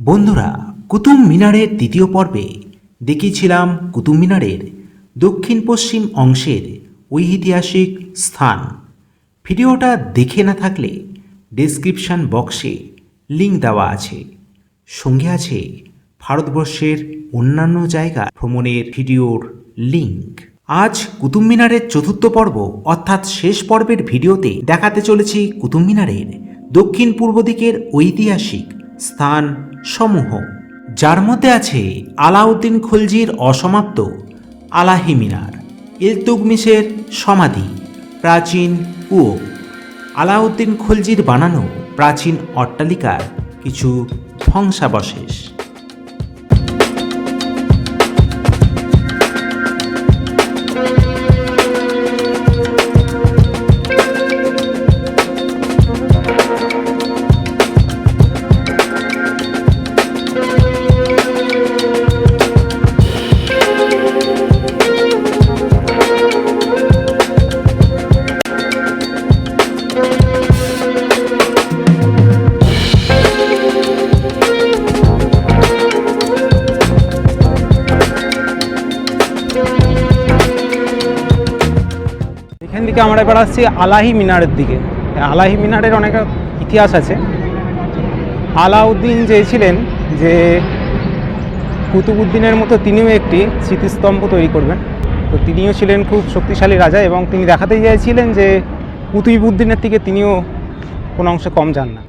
বন্ধুরা, কুতুব মিনারের দ্বিতীয় পর্বে দেখিয়েছিলাম কুতুব মিনারের দক্ষিণ পশ্চিম অংশের ঐতিহাসিক স্থান। ভিডিওটা দেখে না থাকলে ডেসক্রিপশন বক্সে লিঙ্ক দেওয়া আছে। সঙ্গে আছে ভারতবর্ষের অন্যান্য জায়গা ভ্রমণের ভিডিওর লিঙ্ক আজ কুতুব মিনারের চতুর্থ পর্ব, অর্থাৎ শেষ পর্বের ভিডিওতে দেখাতে চলেছি কুতুব মিনারের দক্ষিণ পূর্ব দিকের ঐতিহাসিক স্থান সমূহ, যার মধ্যে আছে আলাউদ্দিন খলজির অসমাপ্ত আলাহি মিনার ইলতুগমিসের সমাধি, প্রাচীন কুয়ো। আলাউদ্দিন খলজির বানানো প্রাচীন অট্টালিকার কিছু ধ্বংসাবশেষ। থেকে আমরা এবার আসছি আলাহি মিনারের দিকে। আলাহি মিনারের অনেক ইতিহাস আছে। আলাউদ্দিন চেয়েছিলেন যে কুতুবুদ্দিনের মতো তিনিও একটি স্মৃতিস্তম্ভ তৈরি করবেন। তো তিনিও ছিলেন খুব শক্তিশালী রাজা এবং তিনি দেখাতে চাইছিলেন যে কুতুবুদ্দিনের থেকে তিনিও কোনো অংশে কম যান না।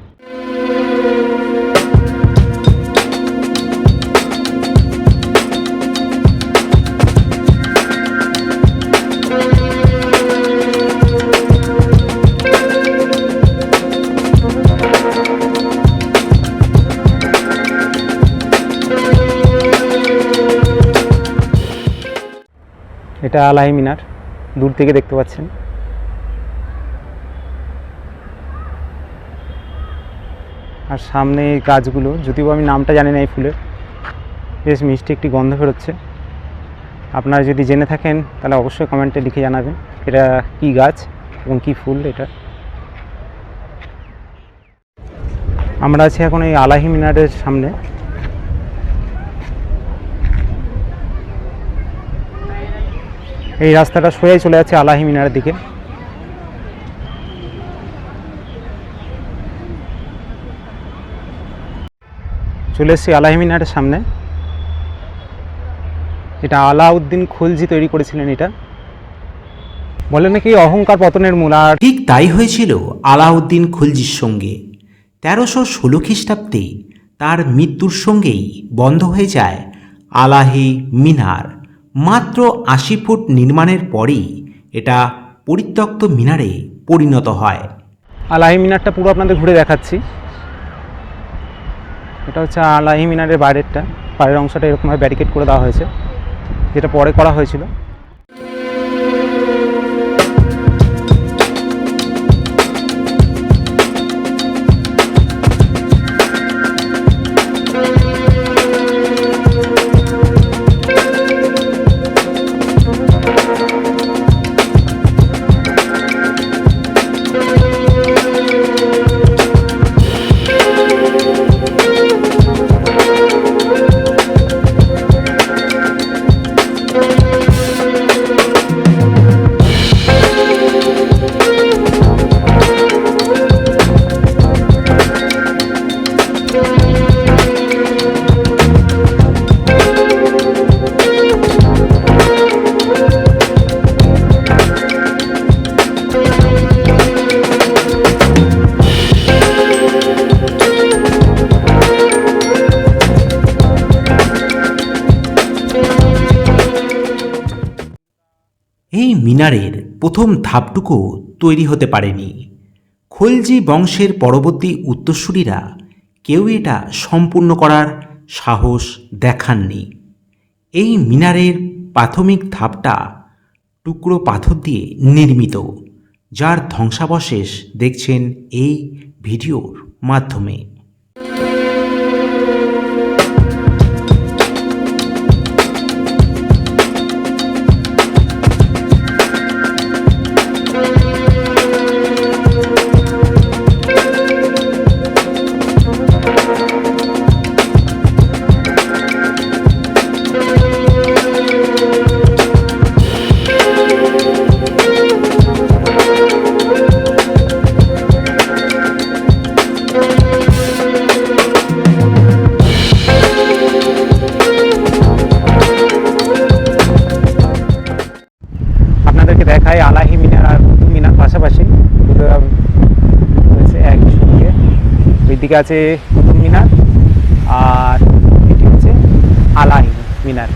এটা আলাহি মিনার, দূর থেকে দেখতে পাচ্ছেন। আর সামনে এই গাছগুলো, যদিও আমি নামটা জানি না এই ফুলের, বেশ মিষ্টি একটি গন্ধ বেরোচ্ছে। আপনারা যদি জেনে থাকেন, তাহলে অবশ্যই কমেন্টে লিখে জানাবেন এটা কি গাছ এবং কি ফুল এটা। আমরা আছি এখন এই আলাহি মিনারের সামনে। এই রাস্তাটা সোজাই চলে যাচ্ছে আলাহি মিনারের দিকে। চলে এসেছি আলাহি মিনারের সামনে। এটা আলাউদ্দিন খুলজি তৈরি করেছিলেন এটা। বলে নাকি অহংকার পতনের মূল আর ঠিক তাই হয়েছিল আলাউদ্দিন খুলজির সঙ্গে। তেরোশো ষোলো খ্রিস্টাব্দে তার মৃত্যুর সঙ্গেই বন্ধ হয়ে যায় আলাহি মিনার। মাত্র আশি ফুট নির্মাণের পরই এটা পরিত্যক্ত মিনারে পরিণত হয়। আলাহি মিনারটা পুরো আপনাদের ঘুরে দেখাচ্ছি। এটা হচ্ছে আলাহি মিনারের বাইরেরটা। বাইরের অংশটা এরকমভাবে ব্যারিকেড করে দেওয়া হয়েছে। যেটা পরে করা হয়েছিল। এই মিনারের প্রথম ধাপটুকু তৈরি হতে পারেনি। খলজি বংশের পরবর্তী উত্তরসূরিরা কেউ এটা সম্পূর্ণ করার সাহস দেখাননি। এই মিনারের প্রাথমিক ধাপটা টুকরো পাথর দিয়ে নির্মিত, যার ধ্বংসাবশেষ দেখছেন এই ভিডিওর মাধ্যমে। এদিকে আছে, মিনার। আর এটি হচ্ছে আলাহি মিনার।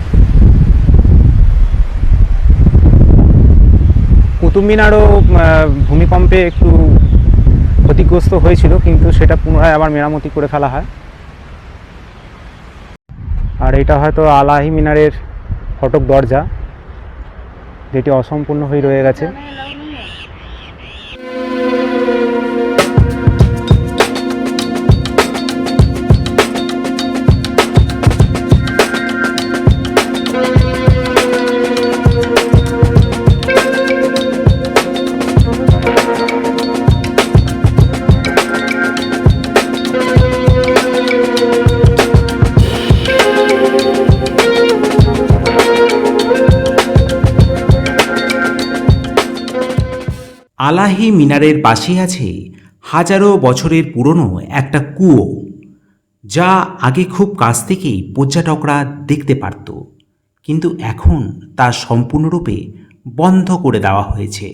কুতুব মিনারও ভূমিকম্পে একটু ক্ষতিগ্রস্ত হয়েছিল, কিন্তু সেটা পুনরায় আবার মেরামতি করে ফেলা হয়। আর এটা হয়তো আলাহি মিনারের ফটক দরজা, যেটি অসম্পূর্ণ হয়ে রয়ে গেছে। আলাহি মিনারের পাশে আছে হাজারো বছরের পুরনো একটা কুয়ো, যা আগে খুব কাছ থেকেই পর্যটকরা দেখতে পারত, কিন্তু এখন তা সম্পূর্ণরূপে বন্ধ করে দেওয়া হয়েছে।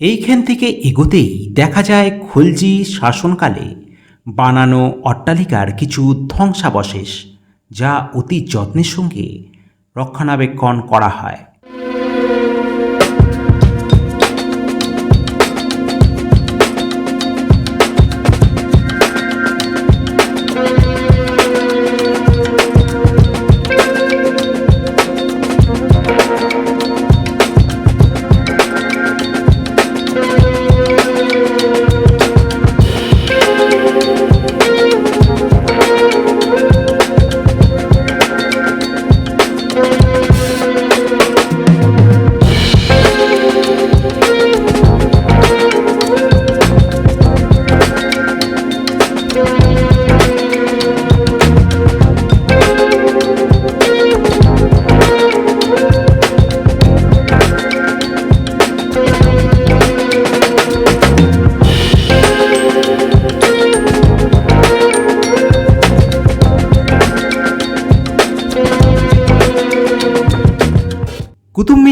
এইখান থেকে এগোতেই দেখা যায় খলজি শাসনকালে বানানো অট্টালিকার কিছু ধ্বংসাবশেষ, যা অতি যত্নের সঙ্গে রক্ষণাবেক্ষণ করা হয়।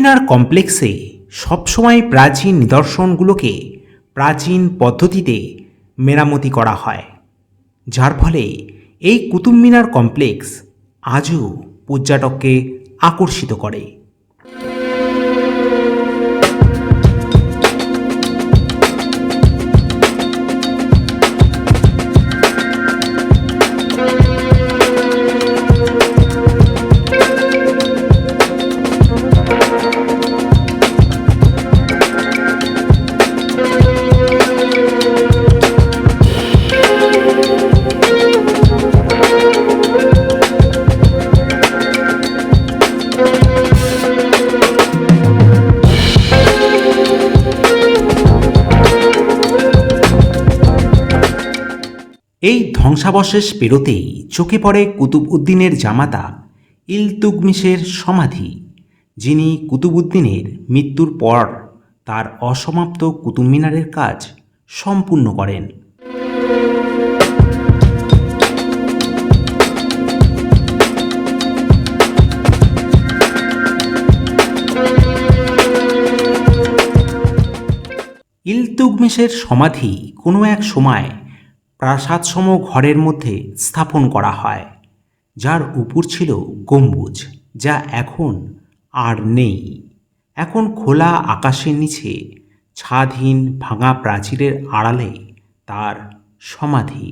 মিনার কমপ্লেক্সে সবসময় প্রাচীন নিদর্শনগুলোকে প্রাচীন পদ্ধতিতে মেরামতি করা হয়, যার ফলে এই কুতুব মিনার কমপ্লেক্স আজও পর্যটককে আকর্ষিত করে। ধ্বংসাবশেষ পেরোতেই চোখে পড়ে কুতুব উদ্দিনের জামাতা ইলতুগমিশের সমাধি, যিনি কুতুবউদ্দিনের মৃত্যুর পর তার অসমাপ্ত কুতুব মিনারের কাজ সম্পূর্ণ করেন। ইলতুগমিশের সমাধি কোনো এক সময় প্রাসাদসম ঘরের মধ্যে স্থাপন করা হয়, যার উপর ছিল গম্বুজ, যা এখন আর নেই। এখন খোলা আকাশের নিচে ছাদহীন ভাঙা প্রাচীরের আড়ালে তার সমাধি।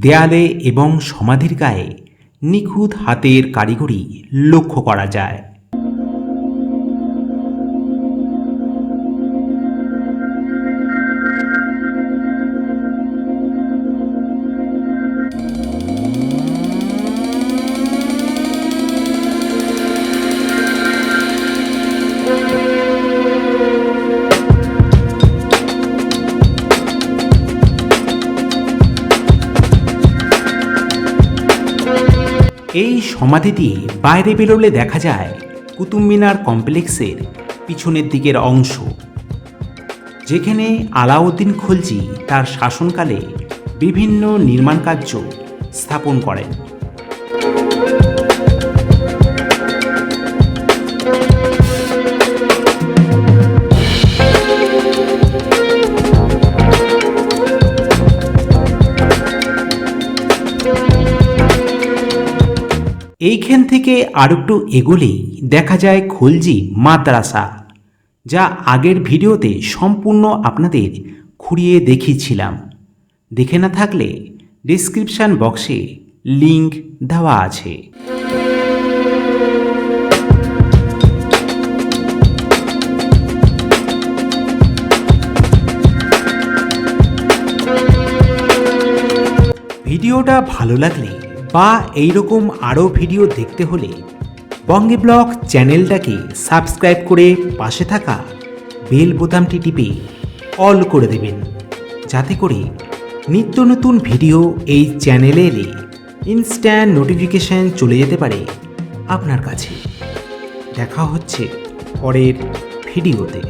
দেয়ালে এবং সমাধির গায়ে নিখুঁত হাতের কারিগরি লক্ষ্য করা যায়। এই সমাধিটি বাইরে বেরোলে দেখা যায় কুতুব মিনার কমপ্লেক্সের পিছনের দিকের অংশ। যেখানে আলাউদ্দিন খলজি তার শাসনকালে বিভিন্ন নির্মাণ কার্য স্থাপন করেন। এইখান থেকে আর একটু এগোলেই দেখা যায় খলজি মাদ্রাসা, যা আগের ভিডিওতে সম্পূর্ণ আপনাদের খুঁড়িয়ে দেখিয়েছিলাম। দেখে না থাকলে ডিসক্রিপশান বক্সে লিংক দেওয়া আছে। ভিডিওটা ভালো লাগলে বা এইরকম আরও ভিডিও দেখতে হলে বঙ্গে ব্লগ চ্যানেলটাকে সাবস্ক্রাইব করে পাশে থাকা বেল বোতামটি টিপে অল করে দেবেন। যাতে করে নিত্য নতুন ভিডিও এই চ্যানেলে এলে ইনস্ট্যান্ট নোটিফিকেশান চলে যেতে পারে আপনার কাছে। দেখা হচ্ছে পরের ভিডিওতে।